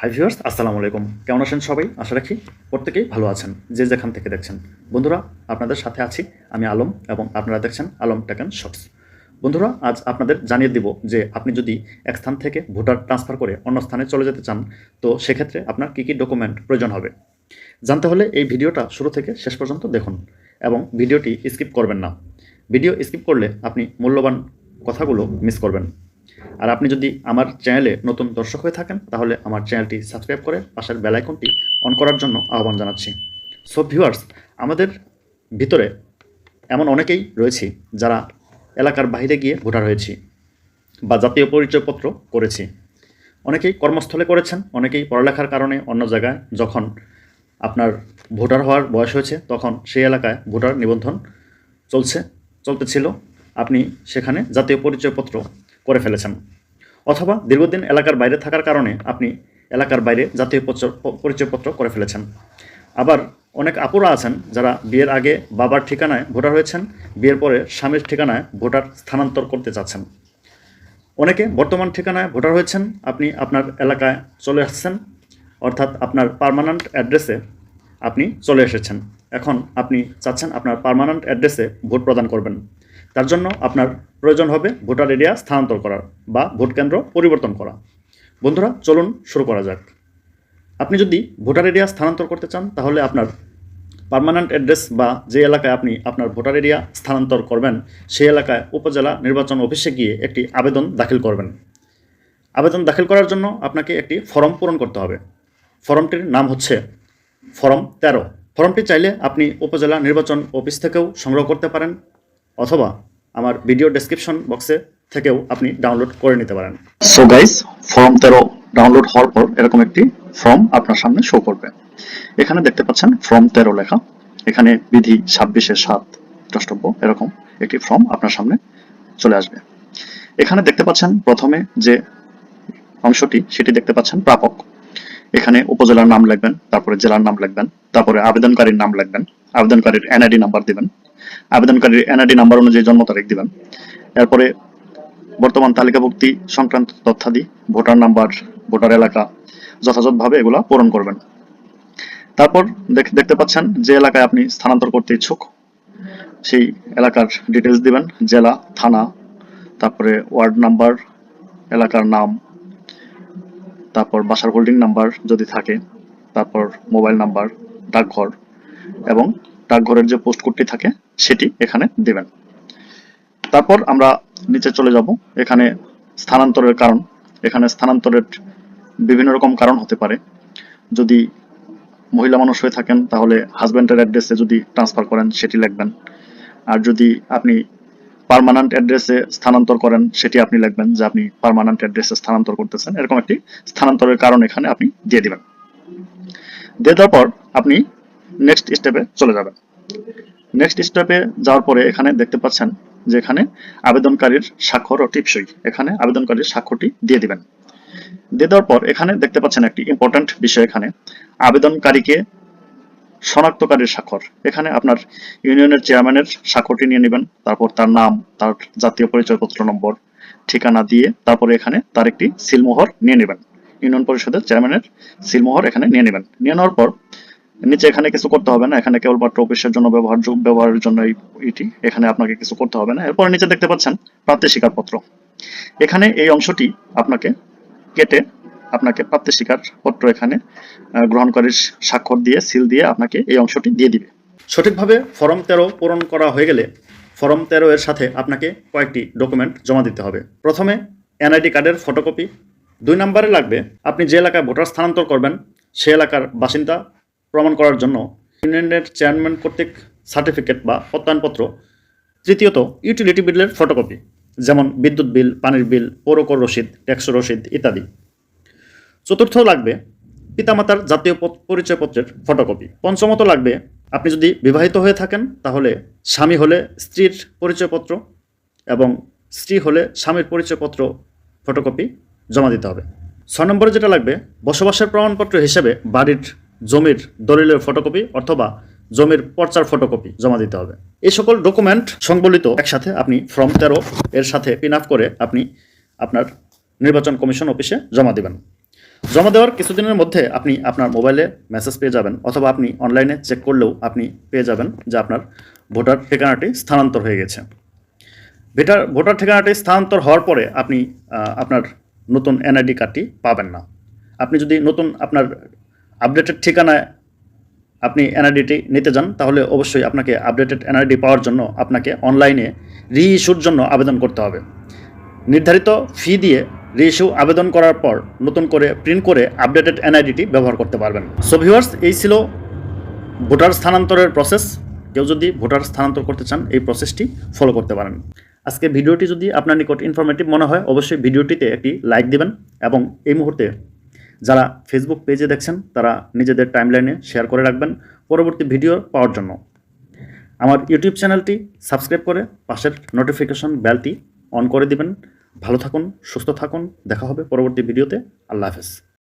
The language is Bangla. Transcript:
হাই ভিউয়ার্স আসসালামু আলাইকুম। কেমন আছেন সবাই? আশা রাখি প্রত্যেকেই ভালো আছেন। যে যেখান থেকে দেখছেন। বন্ধুরা, আপনাদের সাথে আছি আমি আলম এবং আপনারা দেখছেন আলম টেকেন শর্টস বন্ধুরা, আজ আপনাদের জানিয়ে দিব যে আপনি যদি এক স্থান থেকে ভোটার ট্রান্সফার করে অন্য স্থানে চলে যেতে চান, তো সেক্ষেত্রে আপনার কী কী ডকুমেন্ট প্রয়োজন হবে? জানতে হলে এই ভিডিওটা শুরু থেকে শেষ পর্যন্ত দেখুন এবং ভিডিওটি স্কিপ করবেন না। ভিডিও স্কিপ করলে আপনি মূল্যবান কথাগুলো মিস করবেন। আর আপনি যদি আমার চ্যানেলে নতুন দর্শক হয়ে থাকেন, তাহলে আমার চ্যানেলটি সাবস্ক্রাইব করে পাশের বেল আইকনটি অন করার জন্য আহ্বান জানাচ্ছি। সো ভিউয়ার্স আমাদের ভিতরে এমন অনেকেই রয়েছি যারা এলাকার বাইরে গিয়ে ভোটার হয়েছি বা জাতীয় পরিচয়পত্র করেছি। অনেকেই কর্মস্থলে করেছেন, অনেকেই পড়ালেখার কারণে অন্য জায়গায় যখন আপনার ভোটার হওয়ার বয়স হয়েছে, তখন সেই এলাকায় ভোটার নিবন্ধন চলছে, চলতেছিল। আপনি সেখানে জাতীয় পরিচয়পত্র করে ফেলেছেন। অথবা দীর্ঘদিন এলাকার বাইরে থাকার কারণে আপনি এলাকার বাইরে জাতীয় পরিচয়পত্র করে ফেলেছেন। আবার অনেক আপুরা আছেন যারা বিয়ের আগে বাবার ঠিকানায় ভোটার হয়েছেন, বিয়ের পরে স্বামীর ঠিকানায় ভোটার স্থানান্তর করতে চাচ্ছেন অনেকে বর্তমান ঠিকানায় ভোটার হয়েছেন, আপনি আপনার এলাকায় চলে আসছেন, অর্থাৎ আপনার পার্মানেন্ট অ্যাড্রেসে আপনি চলে এসেছেন। এখন আপনি চাচ্ছেন আপনার পার্মানেন্ট অ্যাড্রেসে ভোট প্রদান করবেন। তার জন্য আপনার প্রয়োজন হবে ভোটার এরিয়া স্থানান্তর করার বা ভোট কেন্দ্র পরিবর্তন করা। বন্ধুরা, চলুন শুরু করা যাক। আপনি যদি ভোটার এরিয়া স্থানান্তর করতে চান, তাহলে আপনার পার্মানেন্ট অ্যাড্রেস বা যে এলাকায় আপনি আপনার ভোটার এরিয়া স্থানান্তর করবেন, সেই এলাকায় উপজেলা নির্বাচন অফিসে গিয়ে একটি আবেদন দাখিল করবেন। আবেদন দাখিল করার জন্য আপনাকে একটি ফর্ম পূরণ করতে হবে। ফর্মটির নাম হচ্ছে ফর্ম তেরো। ফর্মটি চাইলে আপনি উপজেলা নির্বাচন অফিস থেকেও সংগ্রহ করতে পারেন অথবা আমার ভিডিও ডেসক্রিপশন বক্সে থেকেও আপনি ডাউনলোড করে নিতে পারেন। সো গাইস ফর্ম তেরো ডাউনলোড হওয়ার পর এরকম একটি ফর্ম আপনার সামনে শো করবে। এখানে দেখতে পাচ্ছেন ফর্ম তেরো লেখা। এখানে বিধি ছাব্বিশের সাত দ্রষ্টব্য এরকম একটি ফর্ম আপনার সামনে চলে আসবে। এখানে দেখতে পাচ্ছেন প্রথমে যে অংশটি, সেটি দেখতে পাচ্ছেন প্রাপক। এখানে উপজেলার নাম লিখবেন, তারপরে জেলার নাম লিখবেন, তারপরে আবেদনকারীর নাম লিখবেন, আবেদনকারীর এনআইডি নাম্বার দিবেন আবেদনকারীর এনআইডি নাম্বার অনুযায়ী জন্ম তারিখ দিবেন। এরপরে বর্তমান তালিকাভুক্তি সংক্রান্ত তথ্যাদি, ভোটার নাম্বার, ভোটার এলাকা যথাযথভাবে এগুলা পূরণ করবেন। তারপর দেখ- দেখতে পাচ্ছেন যে এলাকায় আপনি স্থানান্তর করতে ইচ্ছুক, সেই এলাকার ডিটেলস দিবেন, জেলা, থানা, তারপরে ওয়ার্ড নাম্বার, এলাকার নাম, তারপর বাসার হোল্ডিং নাম্বার যদি থাকে, তারপর মোবাইল নাম্বার, ডাকঘর এবং ডাকঘরের যে পোস্ট কোডটি থাকে সেটি এখানে দেবেন। তারপর আমরা নিচে চলে যাব। এখানে স্থানান্তরের কারণ। এখানে স্থানান্তরের বিভিন্ন রকম কারণ হতে পারে। যদি মহিলা মানুষ হয়ে থাকেন, তাহলে হাজব্যান্ডের অ্যাড্রেসে যদি ট্রান্সফার করেন, সেটি লিখবেন। আর যদি আপনি পার্মানেন্ট অ্যাড্রেসে স্থানান্তর করেন, সেটি আপনি লিখবেন যে আপনি পার্মানেন্ট অ্যাড্রেসে স্থানান্তর করতেছেন। এরকম একটি স্থানান্তরের কারণ এখানে আপনি দিয়ে দিবেন। দিয়ে দেওয়ার পর আপনি নেক্সট স্টেপে চলে যাবেন। নেক্সট স্টেপে যাওয়ার পরে এখানে দেখতে পাচ্ছেন যে এখানে আবেদনকারীর স্বাক্ষর ও টিপসই। এখানে আবেদনকারীর স্বাক্ষরটি দিয়ে দিবেন। দিয়ে দেওয়ার পর এখানে দেখতে পাচ্ছেন একটি ইম্পর্ট্যান্ট বিষয় এখানে। আবেদনকারীকে শনাক্তকারীর স্বাক্ষর। এখানে আপনার ইউনিয়নের চেয়ারম্যানের স্বাক্ষরটি নিয়ে নেবেন, তারপর তার নাম, তার জাতীয় পরিচয়পত্র নম্বর, ঠিকানা দিয়ে তারপরে এখানে তার একটি সিলমোহর নিয়ে নেবেন। ইউনিয়ন পরিষদের চেয়ারম্যানের সিলমোহর এখানে নিয়ে নেবেন। নিয়ে নেওয়ার পর নিচে এখানে কিছু করতে হবে না, এখানে কেবলমাত্র অফিসের জন্য ব্যবহার, ব্যবহারের জন্য এটি, এখানে আপনাকে কিছু করতে হবে না। এরপরে নিচে দেখতে পাচ্ছেন প্রাপ্তি স্বীকারপত্র। এখানে এই অংশটি আপনাকে কেটে আপনাকে প্রাপ্তি স্বীকার পত্র এখানে গ্রহণকারীর স্বাক্ষর দিয়ে সিল দিয়ে আপনাকে এই অংশটি দিয়ে দিবে। সঠিকভাবে ফর্ম তেরো পূরণ করা হয়ে গেলে ফর্ম তেরো এর সাথে আপনাকে কয়েকটি ডকুমেন্ট জমা দিতে হবে। প্রথমে এনআইডি কার্ডের ফটোকপি। দুই নম্বরে লাগবে আপনি যে এলাকায় ভোটার স্থানান্তর করবেন, সে এলাকার বাসিন্দা প্রমাণ করার জন্য ইউনিয়নের চেয়ারম্যান কর্তৃক সার্টিফিকেট বা প্রত্যয়নপত্র, তৃতীয়ত ইউটিলিটি বিলের ফটোকপি, যেমন বিদ্যুৎ বিল, পানির বিল, পৌরকর রসিদ, ট্যাক্স রসিদ ইত্যাদি। চতুর্থ লাগবে পিতামাতার জাতীয় পরিচয়পত্রের ফটোকপি। পঞ্চমত লাগবে আপনি যদি বিবাহিত হয়ে থাকেন, তাহলে স্বামী হলে স্ত্রীর পরিচয়পত্র এবং স্ত্রী হলে স্বামীর পরিচয়পত্র ফটোকপি জমা দিতে হবে। ছয় নম্বরে যেটা লাগবে, বসবাসের প্রমাণপত্র হিসেবে বাড়ির জমির দলিলের ফটোকপি অথবা জমির পর্চার ফটোকপি জমা দিতে হবে। এই সকল ডকুমেন্ট সংবলিত একসাথে আপনি ফর্ম তেরো এর সাথে পিন আপ করে আপনি আপনার নির্বাচন কমিশন অফিসে জমা দিবেন। জমা দেওয়ার কিছুদিনের মধ্যে আপনি আপনার মোবাইলে মেসেজ পেয়ে যাবেন অথবা আপনি অনলাইনে চেক করলেও আপনি পেয়ে যাবেন যে আপনার ভোটার ঠিকানাটি স্থানান্তর হয়ে গেছে। ভোটার ভোটার ঠিকানাটি স্থানান্তর হওয়ার পরে আপনি আপনার নতুন এনআইডি কার্ডটি পাবেন না। আপনি যদি নতুন আপনার আপডেটেড ঠিকানায় আপনি এনআইডিটি নিতে যান, তাহলে অবশ্যই আপনাকে আপডেটেড এনআইডি পাওয়ার জন্য আপনাকে অনলাইনে রি ইস্যুর জন্য আবেদন করতে হবে। নির্ধারিত ফি দিয়ে রিইস্যু আবেদন করার পর নতুন করে প্রিন্ট করে আপডেটেড এনআইডিটি ব্যবহার করতে পারবেন। সো ভিউয়ার্স এই ছিল ভোটার স্থানান্তরের প্রসেস কেউ যদি ভোটার স্থানান্তর করতে চান, এই প্রসেসটি ফলো করতে পারেন। আজকে ভিডিওটি যদি আপনার নিকট ইনফরমেটিভ মনে হয়, অবশ্যই ভিডিওটিতে একটি লাইক দিবেন এবং এই মুহূর্তে যারা ফেসবুক পেজে দেখছেন, তারা নিজেদের টাইমলাইনে শেয়ার করে রাখবেন পরবর্তী ভিডিও পাওয়ার জন্য। আমার ইউটিউব চ্যানেলটি সাবস্ক্রাইব করে পাশের নোটিফিকেশন বেলটি অন করে দিবেন। ভালো থাকুন, সুস্থ থাকুন, দেখা হবে পরবর্তী ভিডিওতে আল্লাহ হাফেজ।